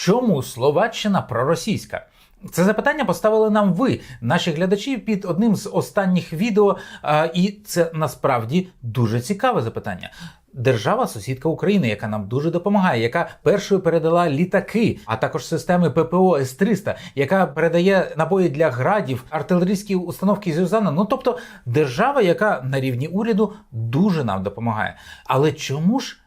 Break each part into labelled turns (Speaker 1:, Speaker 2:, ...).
Speaker 1: Чому Словаччина проросійська? Це запитання поставили нам ви, наші глядачі, під одним з останніх відео. І це насправді дуже цікаве запитання. Держава сусідка України, яка нам дуже допомагає, яка першою передала літаки, а також системи ППО С-300, яка передає набої для градів, артилерійські установки Зюзана. Ну тобто держава, яка на рівні уряду дуже нам допомагає. Але чому ж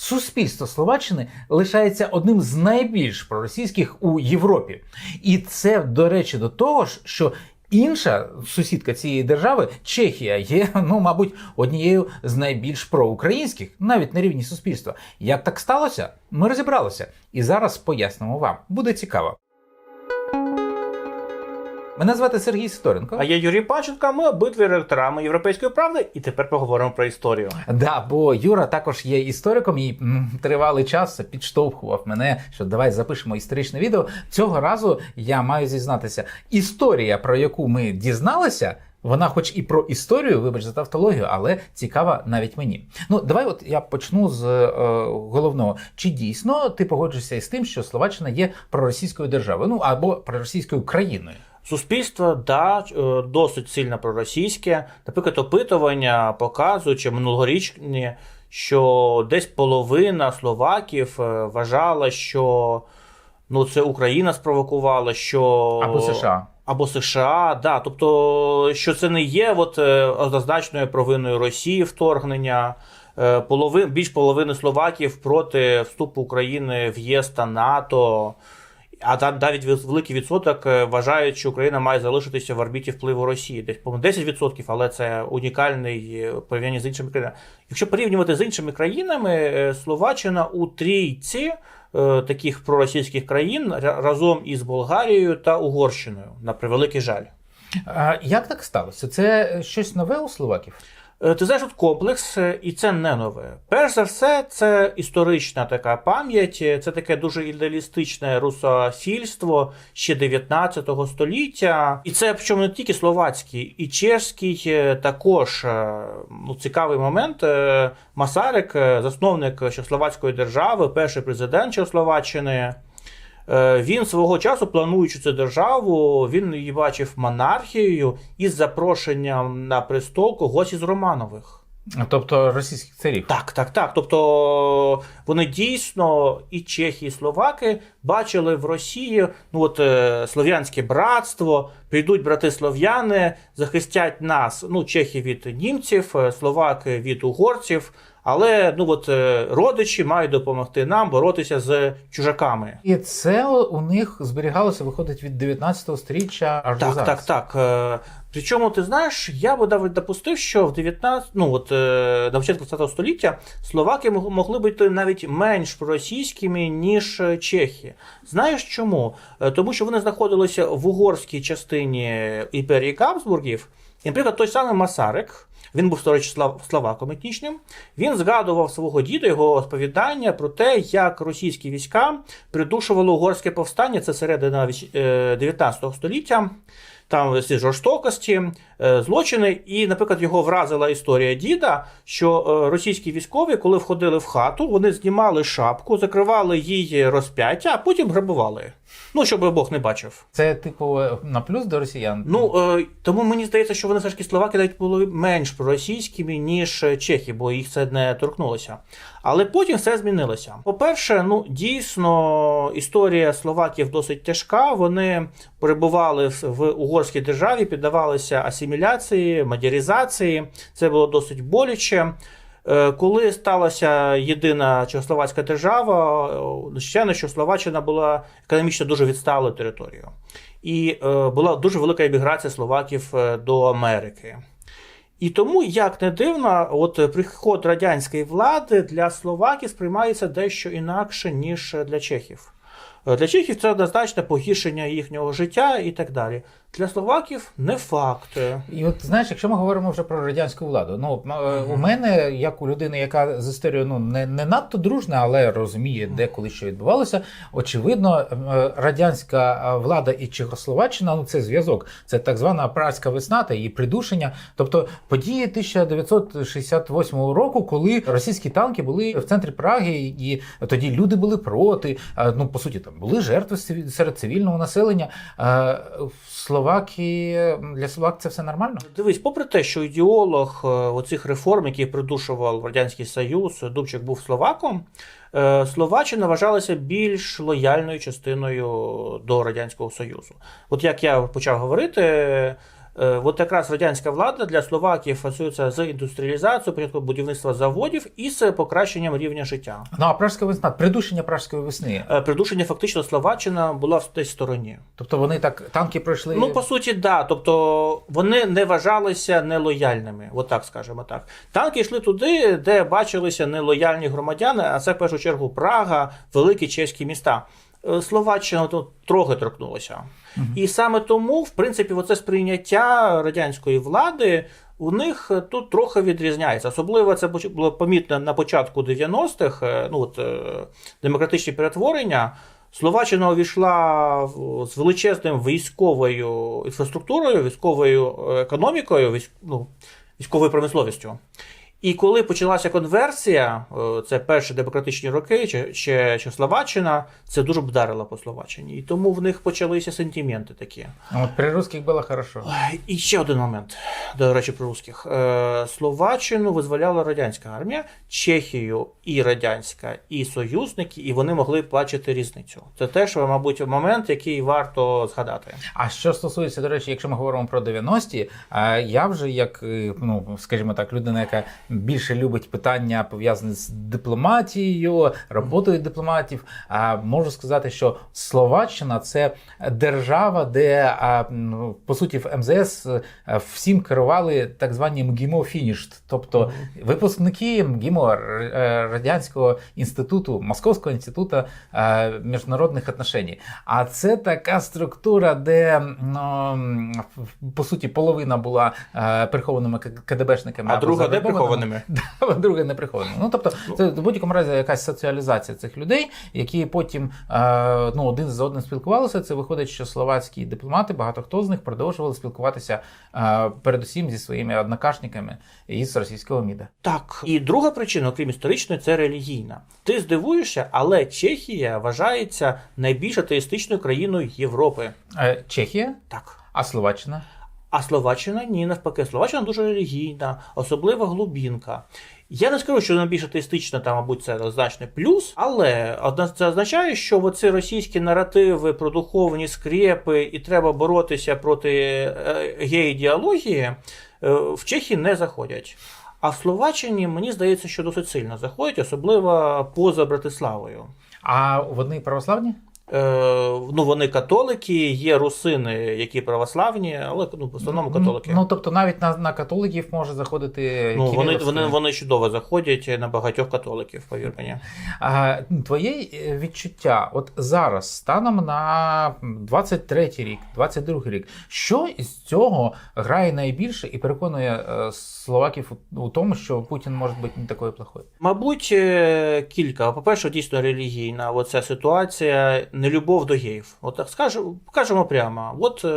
Speaker 1: Суспільство Словаччини лишається одним з найбільш проросійських у Європі. І це, до речі, до того ж, що інша сусідка цієї держави, Чехія, є, ну, мабуть, однією з найбільш проукраїнських, навіть на рівні суспільства. Як так сталося? Ми розібралися. І зараз пояснимо вам. Буде цікаво. Мене звати Сергій Сидоренко.
Speaker 2: А я Юрій Панченко, ми обидві редакторами Європейської правди, і тепер поговоримо про історію.
Speaker 1: Да, бо Юра також є істориком і м, тривалий час підштовхував мене, що давай запишемо історичне відео. Цього разу я маю зізнатися, історія, про яку ми дізналися. Вона, хоч і про історію, вибач за тавтологію, але цікава навіть мені. Ну, давай, от я почну з е, головного. Чи дійсно ти погоджуєшся із тим, що Словаччина є проросійською державою, ну або проросійською країною?
Speaker 2: Суспільство да, е, досить сильно проросійське. Наприклад, опитування показують, чи минулорічні, що десь половина словаків е, вважала, що ну, це Україна спровокувала, що
Speaker 1: Або США.
Speaker 2: Або США, да. Тобто, що це не є от, е, однозначною провиною Росії вторгнення. Полови, більш половини словаків проти вступу України в єС та НАТО. А там навіть великий відсоток е, вважають, що Україна має залишитися в орбіті впливу Росії. Десь по 10%, але це унікальний е, порівняння з іншими країнами. Якщо порівнювати з іншими країнами, е, Словаччина у трійці таких проросійських країн разом із Болгарією та Угорщиною, на превеликий жаль.
Speaker 1: А, як так сталося? Це щось нове у словаків?
Speaker 2: Е, Ти знаєш, тут комплекс, е, і це не нове. Перш за все, це історична така пам'ять, е, це таке дуже ідеалістичне русофільство ще 19 століття. І це причому не тільки словацький, і чешський також ну, цікавий момент. Масарик, засновник Чехословацької держави, перший президент Чехословаччини. Е, Він свого часу, плануючи цю державу, він її бачив монархією із запрошенням на престол когось із Романових.
Speaker 1: Тобто російських царів.
Speaker 2: Так, так, так. Тобто вони дійсно і чехи, і словаки бачили в Росії ну от е, слов'янське братство. Прийдуть брати слов'яни, захистять нас, ну, чехи від німців, е, словаки від угорців. Але ну от е, родичі мають допомогти нам боротися з чужаками.
Speaker 1: І це у них зберігалося, виходить від 19 сторіччя аж до
Speaker 2: Так,
Speaker 1: зараз.
Speaker 2: так, так. Е, Причому ти знаєш, я би навіть допустив, що в 19, ну от е, на початку 20 століття словаки могли бути навіть менш проросійськими, ніж чехи. Знаєш чому? Тому що вони знаходилися в угорській частині імперії Габсбургів. І, наприклад, той самий Масарик. Він був, речі, словаком етнічним. Він згадував свого діда, його розповідання про те, як російські війська придушували угорське повстання. Це середина е, 19 століття. Там ці жорстокості, е, злочини, і, наприклад, його вразила історія діда, що е, російські військові, коли входили в хату, вони знімали шапку, закривали її розп'яття, а потім грабували. Ну, щоб Бог не бачив.
Speaker 1: Це типу на плюс до росіян.
Speaker 2: Ну е, тому мені здається, що вони все ж таки словаки навіть були менш проросійськими, ніж е, чехи, бо їх це не торкнулося. Але потім все змінилося. По-перше, ну дійсно історія словаків досить тяжка. Вони перебували в- угорській державі, піддавалися асиміляції, мадяризації. Це було досить боляче. Е, Коли сталася єдина Чехословацька держава, е, звичайно, що Словаччина була економічно дуже відсталою територією. І була дуже велика еміграція словаків до Америки. І тому, як не дивно, от е, приход радянської влади для словаків сприймається дещо інакше, ніж для чехів. Е, Для чехів це однозначно погіршення їхнього життя і так далі. Для словаків не факт.
Speaker 1: І от знаєш, якщо ми говоримо вже про радянську владу, ну е, у мене, як у людини, яка з історією ну не, не надто дружна, але розуміє, де коли що відбувалося, очевидно, е, радянська влада і Чехословаччина, ну це зв'язок, це так звана празька весна та її придушення. Тобто події 1968 року, коли російські танки були в центрі Праги, і тоді люди були проти. Ну по суті, там були жертви серед цивільного населення. Е, в Словакії для Словак це все нормально?
Speaker 2: Дивись, попри те, що ідеолог е, оцих реформ, які придушував Радянський Союз, Дубчик був словаком. е, Словаччина вважалася більш лояльною частиною до Радянського Союзу. От як я почав говорити, от якраз радянська влада для Словакії асоціюється з індустріалізацією, порядку будівництва заводів і з покращенням рівня життя.
Speaker 1: Ну а пражська весна, придушення пражської весни.
Speaker 2: Е, Придушення фактично Словаччина була в тій стороні.
Speaker 1: Тобто вони так танки пройшли.
Speaker 2: Ну, по суті, да. Тобто вони не вважалися нелояльними, от так скажемо так. Танки йшли туди, де бачилися нелояльні громадяни, а це в першу чергу Прага, великі чеські міста. Е, Словаччина тут трохи торкнулася. І саме тому, в принципі, оце сприйняття радянської влади. У них тут трохи відрізняється. Особливо це було помітно на початку 90-х, е, ну от е, демократичні перетворення. Словаччина увійшла з величезним військовою інфраструктурою, військовою економікою, військ, ну, військовою промисловістю. І коли почалася конверсія, е, це перші демократичні роки, чи, чи, чи Словаччина, це дуже вдарило по Словаччині. І тому в них почалися сентименти такі.
Speaker 1: От при русських було хорошо.
Speaker 2: І ще один момент, до речі, про русських. Е, Словаччину визволяла радянська армія, Чехію і радянська, і союзники, і вони могли бачити різницю. Це теж, мабуть, момент, який варто згадати.
Speaker 1: А що стосується, до речі, якщо ми говоримо про 90-ті, е, я вже як, ну скажімо так, людина, яка більше любить питання пов'язані з дипломатією, роботою дипломатів, а, можу сказати, що Словаччина це держава, де ну, по суті в МЗС е, всім керували так звані МГІМО фінішт, тобто випускники МГІМО е, Радянського інституту, Московського інституту е, міжнародних отношеній. А це така структура, де ну, по суті половина була прихованими КДБшниками.
Speaker 2: А друга де
Speaker 1: завербованими.
Speaker 2: Прихованими?
Speaker 1: Да, друге не приховано. Ну тобто, це в будь-якому разі якась соціалізація цих людей, які потім е, ну, один з одним спілкувалися. Це виходить, що словацькі дипломати, багато хто з них продовжували спілкуватися е, передусім зі своїми однокашниками із російського МІДа.
Speaker 2: Так. І друга причина, окрім історичної, це релігійна. Ти здивуєшся, але Чехія вважається найбільш атеїстичною країною Європи.
Speaker 1: Е, Чехія,
Speaker 2: Так.
Speaker 1: а Словаччина.
Speaker 2: А Словаччина ні, навпаки. Словаччина дуже релігійна, особливо глубінка. Я не скажу, що вона більш атеїстична, там, мабуть, це однозначний плюс, але це означає, що оці російські наративи про духовні скрепи і треба боротися проти е, гей-ідеології е, в Чехії не заходять. А в Словаччині, мені здається, що досить сильно заходять, особливо поза Братиславою.
Speaker 1: А вони православні?
Speaker 2: Е, ну, вони католики, є русини, які православні, але ну, в основному католики.
Speaker 1: Ну тобто навіть на, на католиків може заходити
Speaker 2: Ну, вони, вони, вони чудово заходять на багатьох католиків, повір мені.
Speaker 1: А, твоє е, відчуття, от зараз, станом на 23 рік, 22 рік, що із цього грає найбільше і переконує е, словаків у, тому, що Путін може бути не такою плохою?
Speaker 2: Мабуть, кілька. По-перше, дійсно релігійна. Оця ситуація нелюбов до геїв. От так скажемо, кажемо прямо. От е,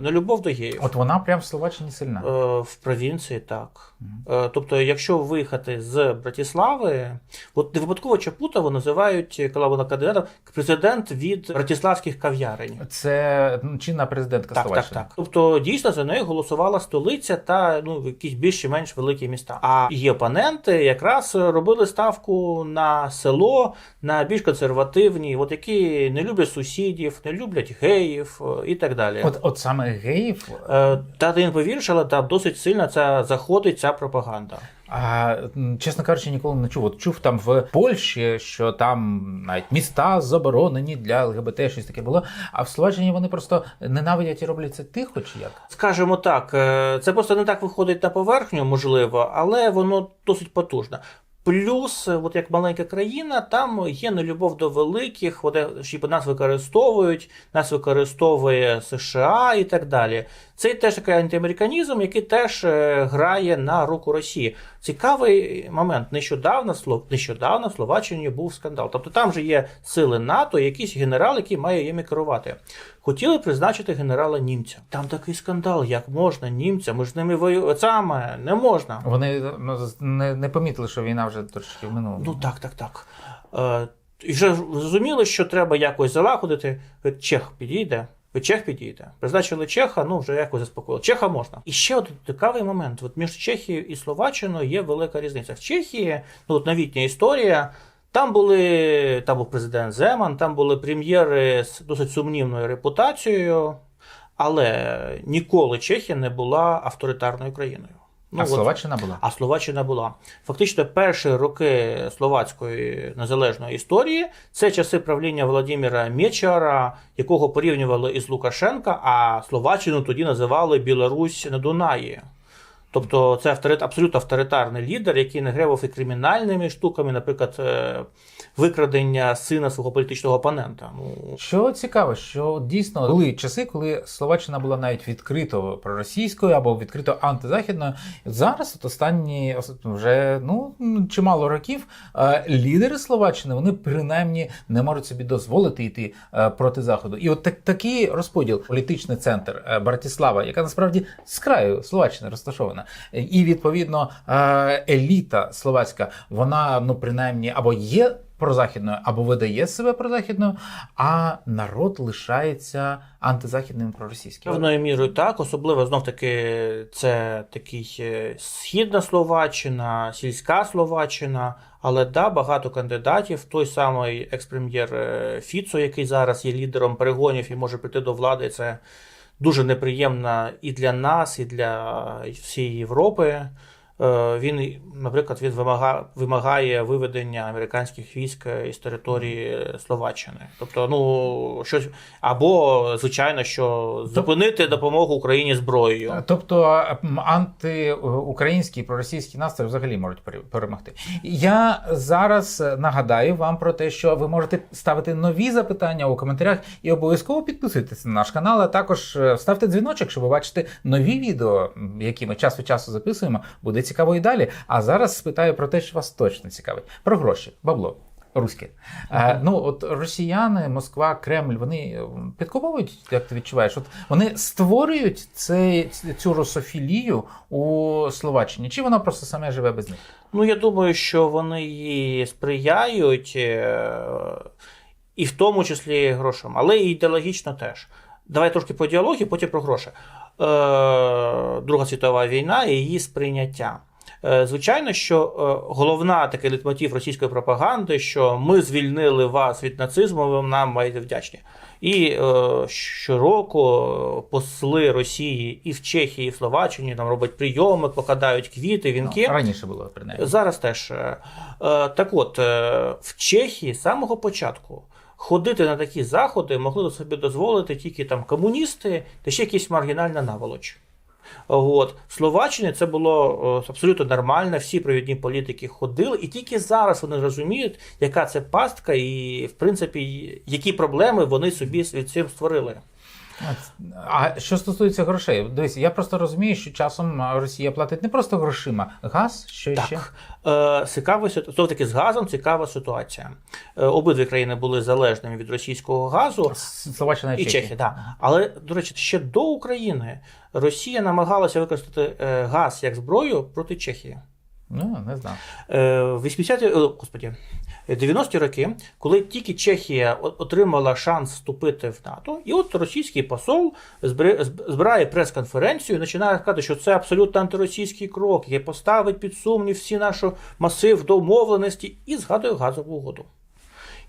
Speaker 2: нелюбов до геїв.
Speaker 1: От вона прям в Словаччині сильна.
Speaker 2: Е, В провінції так. Е, Тобто, якщо виїхати з Братислави, от не випадково Чапутова називають, коли вона кандидатом, президент від братиславських кав'ярень.
Speaker 1: Це ну, чинна президентка
Speaker 2: Так, так, так. Тобто дійсно за нею голосувала столиця та ну якісь більш чи менш великі міста. А її опоненти якраз робили ставку на село, на більш консервативні, от які не люблять сусідів, не люблять геїв е, і так далі.
Speaker 1: От, от саме геїв.
Speaker 2: Е, Та ти не повіриш, але там досить сильно ця заходить ця пропаганда.
Speaker 1: А чесно кажучи, ніколи не чув. От чув там в Польщі, що там навіть міста заборонені для ЛГБТ, щось таке було. А в Словаччині вони просто ненавидять і роблять це тихо, чи як?
Speaker 2: Скажімо так, е, це просто не так виходить на поверхню, можливо, але воно досить потужно. Плюс, е, от як маленька країна, там є нелюбов до великих, е, що нас використовують, нас використовує США і так далі. Це теж такий антиамериканізм, який теж е, грає на руку Росії. Цікавий момент. Нещодавно нещодавно в Словаччині був скандал. Тобто там же є сили НАТО, якийсь генерал, який має їми керувати. Хотіли призначити генерала німця. Там такий скандал, як можна німця, ми ж з ними воюємо. Саме не можна.
Speaker 1: Вони ну, не, не помітили, що війна вже трошки в минулому.
Speaker 2: Ну так, так, так. Е, І вже зрозуміли, що треба якось залагодити. Чех підійде. Ви Чех підійде. Призначили Чеха, ну вже якось заспокоїли. Чеха можна. І ще один цікавий момент: от між Чехією і Словаччиною є велика різниця. В Чехії, ну от новітня історія. Там були там був президент Земан, там були прем'єри з досить сумнівною репутацією, але ніколи Чехія не була авторитарною країною. Ну,
Speaker 1: а
Speaker 2: от-
Speaker 1: Словаччина була.
Speaker 2: а Словаччина була. Фактично, перші роки словацької незалежної історії це часи правління Володимира Мєчара, якого порівнювали із Лукашенка, а Словаччину тоді називали Білорусь на Дунаї. Тобто це авторит, абсолютно авторитарний лідер, який не гребав і кримінальними штуками, наприклад, е, викрадення сина свого політичного опонента. Ну,
Speaker 1: Що цікаво, що дійсно були часи, коли Словаччина була навіть відкрито проросійською або відкрито антизахідною. Зараз, от останні ос- вже ну чимало років, е, лідери Словаччини вони принаймні не можуть собі дозволити йти е, проти заходу. І от так, такий розподіл, політичний центр Братислава, яка насправді з краю Словаччини розташована, і відповідно е, еліта словацька, вона ну принаймні або є прозахідною, або видає себе прозахідною, а народ лишається антизахідним проросійським.
Speaker 2: Певною мірою так, особливо знов таки це такий е, східна Словаччина, сільська Словаччина. Але да, багато кандидатів. Той самий екс-прем'єр е, Фіцо, який зараз є лідером перегонів і може прийти до влади. Це дуже неприємна і для нас, і для всієї Європи. Е, Він, наприклад, він вимагає, вимагає виведення американських військ із території Словаччини. Тобто, ну щось або звичайно, що зупинити допомогу Україні зброєю.
Speaker 1: Тобто м, антиукраїнські і проросійські настрої взагалі можуть перемогти. Я зараз е, нагадаю вам про те, що ви можете ставити нові запитання у коментарях і обов'язково підписуйтесь на наш канал, а також е, ставте дзвіночок, щоб ви бачите нові відео, які ми час від часу записуємо. Буде цікаво і далі. А зараз спитаю про те, що вас точно цікавить: про гроші, бабло. Руське. Е, ну, от росіяни, Москва, Кремль, вони е, підкуповують, як ти відчуваєш? От вони створюють цей, цю русофілію у Словаччині, чи вона просто саме живе без них?
Speaker 2: Ну, я думаю, що вони їй сприяють, е, і в тому числі грошам, але і ідеологічно теж. Давай трошки по діалогі, потім про гроші. Е, Друга світова війна і її сприйняття. Е, Звичайно, що е, головна такий литмотив російської пропаганди, що ми звільнили вас від нацизму, ви нам маєте вдячні. І е, щороку посли Росії і в Чехії, і в Словаччині там роблять прийоми, покладають квіти, вінки.
Speaker 1: Ну, раніше було принаймні.
Speaker 2: Зараз теж. е, Так от, е, в Чехії з самого початку ходити на такі заходи могли собі дозволити тільки там комуністи та ще якісь маргінальна наволоч. От. В Словаччині це було е, абсолютно нормально, всі провідні політики ходили, і тільки зараз вони розуміють, яка це пастка, і, в принципі, які проблеми вони собі від цим створили.
Speaker 1: А що стосується грошей, дивись, я просто розумію, що часом Росія платить не просто грошима, газ, що ще.
Speaker 2: Так. Е, цікава ситуація. Знов таки з газом цікава ситуація. Е, обидві країни були залежними від російського газу.
Speaker 1: Словаччина і,
Speaker 2: Чехія, так. Але, до речі, ще до України Росія намагалася використати е, газ як зброю проти Чехії.
Speaker 1: Ну, не знав.
Speaker 2: Е, 80-ті, о, господі, 90-ті роки, коли тільки Чехія отримала шанс вступити в НАТО, і от російський посол збирає прес-конференцію і починає казати, що це абсолютно антиросійський крок, який поставить під сумнів всі наші масив домовленості, і згадує газову угоду.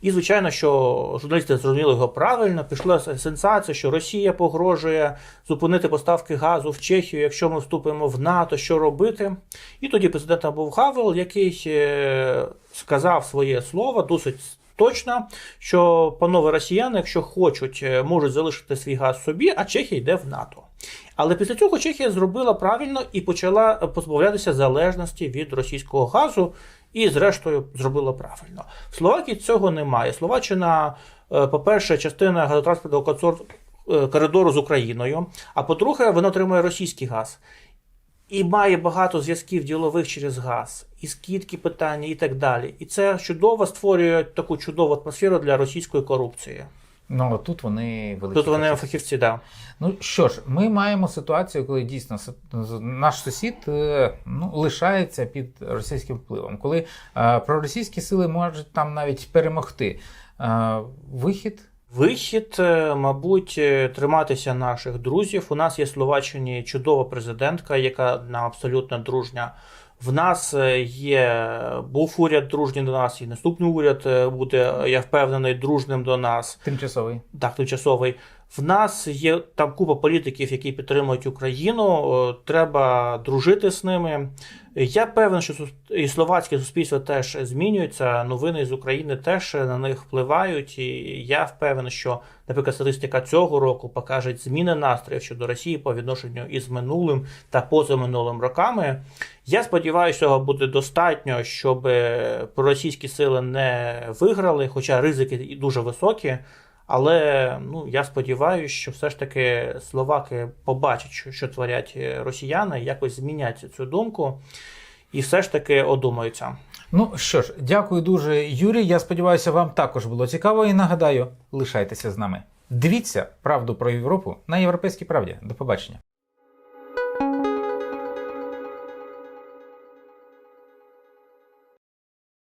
Speaker 2: І, звичайно, що журналісти зрозуміли його правильно. Пішла сенсація, що Росія погрожує зупинити поставки газу в Чехію, якщо ми вступимо в НАТО, що робити. І тоді президентом був Гавел, який е, сказав своє слово досить точно, що панове росіяни, якщо хочуть, е, можуть залишити свій газ собі, а Чехія йде в НАТО. Але після цього Чехія зробила правильно і почала позбавлятися залежності від російського газу, і, зрештою, зробила правильно. В Словакії цього немає. Словаччина, е, по-перше, частина газотранспортного е, коридору з Україною, а по-друге, вона отримує російський газ. І має багато зв'язків ділових через газ, і скидки питання, і так далі. І це чудово створює таку чудову атмосферу для російської корупції.
Speaker 1: Ну тут вони великі.
Speaker 2: Тут вони
Speaker 1: фахівці.
Speaker 2: фахівці, да.
Speaker 1: Ну що ж, ми маємо ситуацію, коли дійсно наш сусід е, ну, лишається під російським впливом, коли е, проросійські сили можуть там навіть перемогти. Е, вихід.
Speaker 2: Вихід, е, мабуть, е, триматися наших друзів. У нас є в Словаччині чудова президентка, яка нам абсолютно дружня. В нас е, є був уряд дружній до нас, і наступний уряд е, буде, е, я впевнений, дружним до нас.
Speaker 1: Тимчасовий.
Speaker 2: Так, тимчасовий. В нас є там купа політиків, які підтримують Україну. е, Треба дружити з ними. Я певен, що і словацьке суспільство теж змінюється. Новини з України теж на них впливають. І я впевнений, що, наприклад, статистика цього року покаже зміни настроїв щодо Росії по відношенню із минулим та позаминулим роками. Я сподіваюся, цього буде достатньо, щоб проросійські сили не виграли, хоча ризики дуже високі. Але ну я сподіваюся, що все ж таки словаки побачать, що, творять е, росіяни, якось змінять цю думку, і все ж таки одумаються.
Speaker 1: Ну що ж, дякую дуже, Юрій. Я сподіваюся, вам також було цікаво і нагадаю, лишайтеся з нами. Дивіться правду про Європу на європейській правді. До побачення.